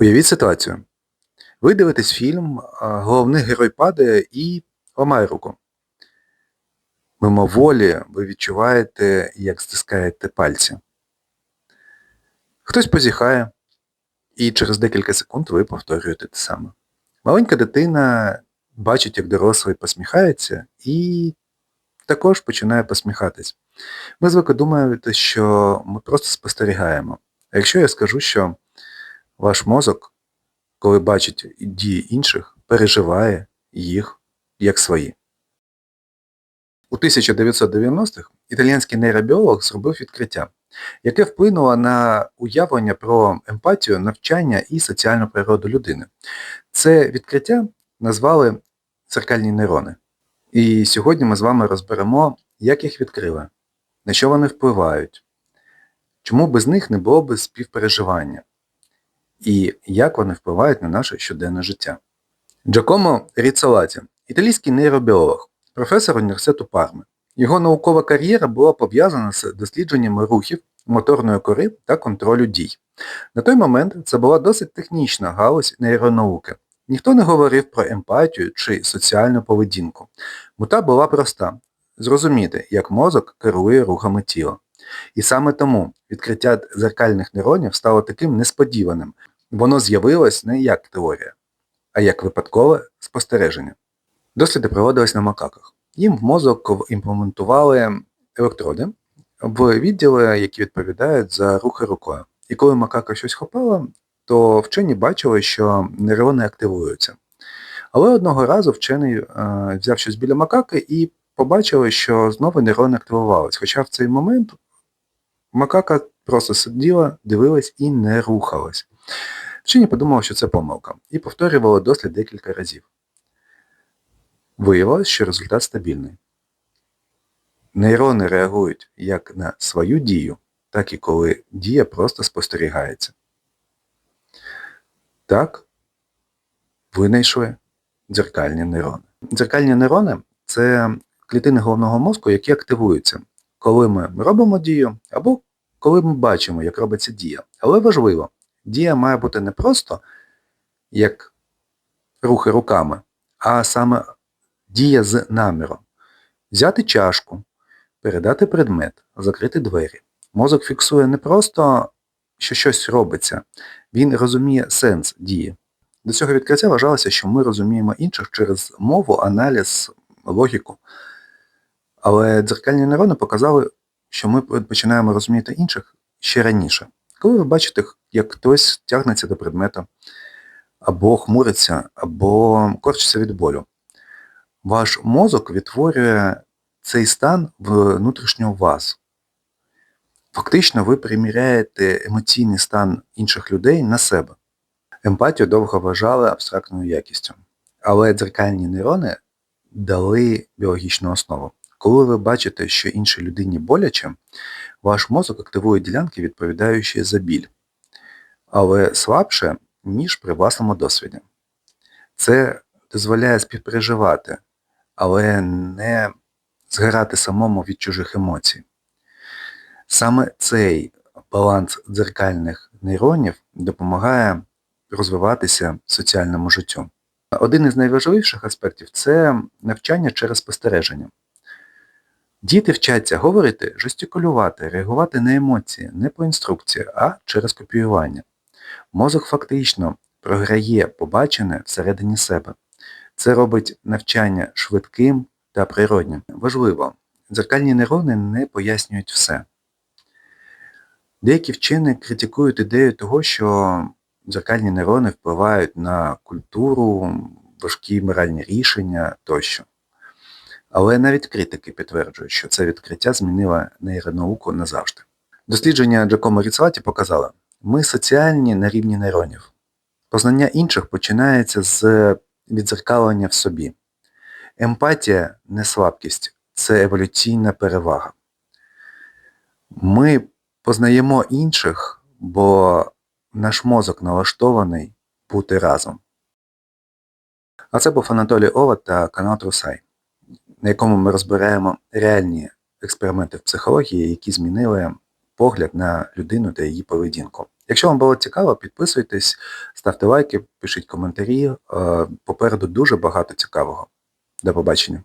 Уявіть ситуацію. Ви дивитесь фільм, головний герой падає і ламає руку. Мимоволі ви відчуваєте, як стискаєте пальці. Хтось позіхає, і через декілька секунд ви повторюєте те саме. Маленька дитина бачить, як дорослий посміхається, і також починає посміхатись. Ми звикли думати, що ми просто спостерігаємо. А якщо я скажу, що ваш мозок, коли бачить дії інших, переживає їх як свої. У 1990-х італійський нейробіолог зробив відкриття, яке вплинуло на уявлення про емпатію, навчання і соціальну природу людини. Це відкриття назвали циркальні нейрони. І сьогодні ми з вами розберемо, як їх відкрили, на що вони впливають, чому без них не було б співпереживання, і як вони впливають на наше щоденне життя. Джакомо Ріцалаті, італійський нейробіолог, професор університету Парми. Його наукова кар'єра була пов'язана з дослідженнями рухів, моторної кори та контролю дій. На той момент це була досить технічна галузь нейронауки. Ніхто не говорив про емпатію чи соціальну поведінку. Мета була проста зрозуміти, як мозок керує рухами тіла. І саме тому відкриття зеркальних нейронів стало таким несподіваним. Воно з'явилось не як теорія, а як випадкове спостереження. Досліди проводились на макаках. Їм в мозок імплементували електроди в відділи, які відповідають за рухи рукою. І коли макака щось хопала, то вчені бачили, що нейрони активуються. Але одного разу вчений е, взяв щось біля макаки і побачили, що знову нейрони активувались. Хоча в цей момент макака просто сиділа, дивилась і не рухалась. Вчені подумали, що це помилка, і повторювали дослід декілька разів. Виявилось, що результат стабільний. Нейрони реагують як на свою дію, так і коли дія просто спостерігається. Так, винайшли дзеркальні нейрони. Дзеркальні нейрони це клітини головного мозку, які активуються, коли ми робимо дію, або коли ми бачимо, як робиться дія. Але важливо, дія має бути не просто як рухи руками, а саме дія з наміром. Взяти чашку, передати предмет, закрити двері. Мозок фіксує не просто, що щось робиться, він розуміє сенс дії. До цього відкриття вважалося, що ми розуміємо інших через мову, аналіз, логіку. Але дзеркальні нейрони показали, що ми починаємо розуміти інших ще раніше. Коли ви бачите, як хтось тягнеться до предмета, або хмуриться, або корчиться від болю, ваш мозок відтворює цей стан внутрішньо вас. Фактично ви приміряєте емоційний стан інших людей на себе. Емпатію довго вважали абстрактною якістю. Але дзеркальні нейрони дали біологічну основу. Коли ви бачите, що іншій людині боляче, ваш мозок активує ділянки, відповідаючі за біль, але слабше, ніж при власному досвіді. Це дозволяє співпереживати, але не згорати самому від чужих емоцій. Саме цей баланс дзеркальних нейронів допомагає розвиватися соціальному життю. Один із найважливіших аспектів це навчання через спостереження. Діти вчаться говорити, жестикулювати, реагувати на емоції не по інструкції, а через копіювання. Мозок фактично програє побачене всередині себе. Це робить навчання швидким та природнім. Важливо, дзеркальні нейрони не пояснюють все. Деякі вчені критикують ідею того, що дзеркальні нейрони впливають на культуру, важкі моральні рішення тощо. Але навіть критики підтверджують, що це відкриття змінило нейронауку назавжди. Дослідження Джакомо Ріцлаті показало, ми соціальні на рівні нейронів. Познання інших починається з відзеркалення в собі. Емпатія не слабкість, це еволюційна перевага. Ми познаємо інших, бо наш мозок налаштований бути разом. А це був Анатолій Овод та канал Трусай, на якому ми розбираємо реальні експерименти в психології, які змінили погляд на людину та її поведінку. Якщо вам було цікаво, підписуйтесь, ставте лайки, пишіть коментарі. Е, Попереду дуже багато цікавого. До побачення.